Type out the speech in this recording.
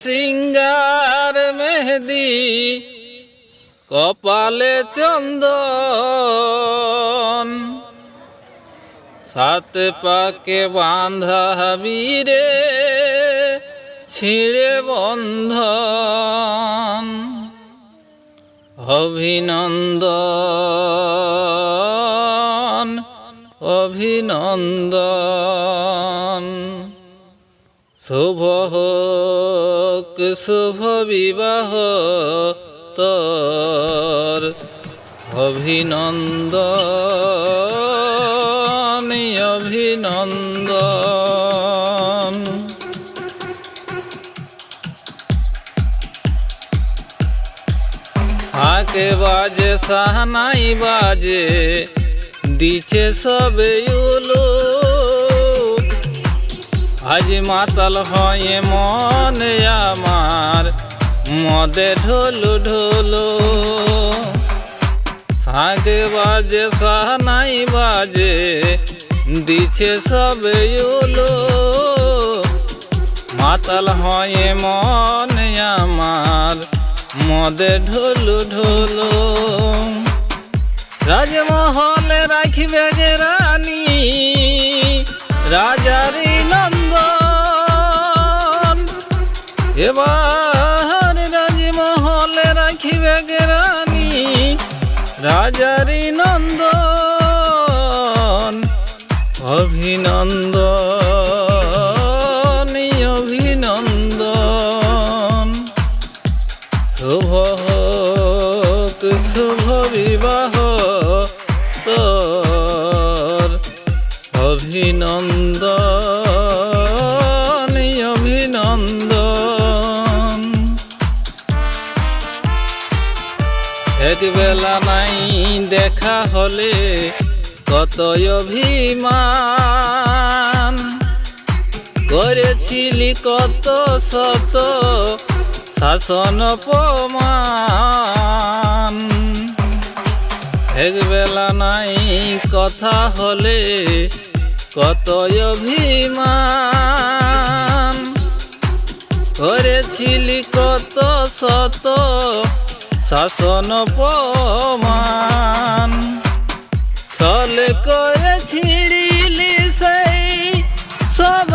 Singer মেহেদি কপালে চন্দন। সাত পাকে বাঁধা বীরে ছিঁড়ে বন্ধন। অভিনন্দন অভিনন্দন। শুভ হোক শুভ বিবাহ তোর। অভিনন্দন অভিনন্দন। আকে বাজে সাহানাই বাজে দিছে সবে উলু। আজ মাতাল হয় মনে আমার, মদে ঢোলু ঢোলু। শাঁকে বাজে সাহানাই বাজে, দিছে সবে উলু মাতাল হয় মনে আমার, মদে ঢোলু ঢোলু। রাজমহলে রাখিবে রানী, রাজারি নন্দন এবার রাজমহলে রাখিবে রানী রাজারি নন্দন অভিনন্দন অভিনন্দন। শুভ শুভ বিবাহ। বেলা নাই, দেখা হলে কত অভিমান। করেছিলি কত শত শাসন অপমান। এক বেলা নাই, কথা হলে কত অভিমান। করেছিলি কত শত শাসন অপমান ছল করে ছিড়িলি সেই সব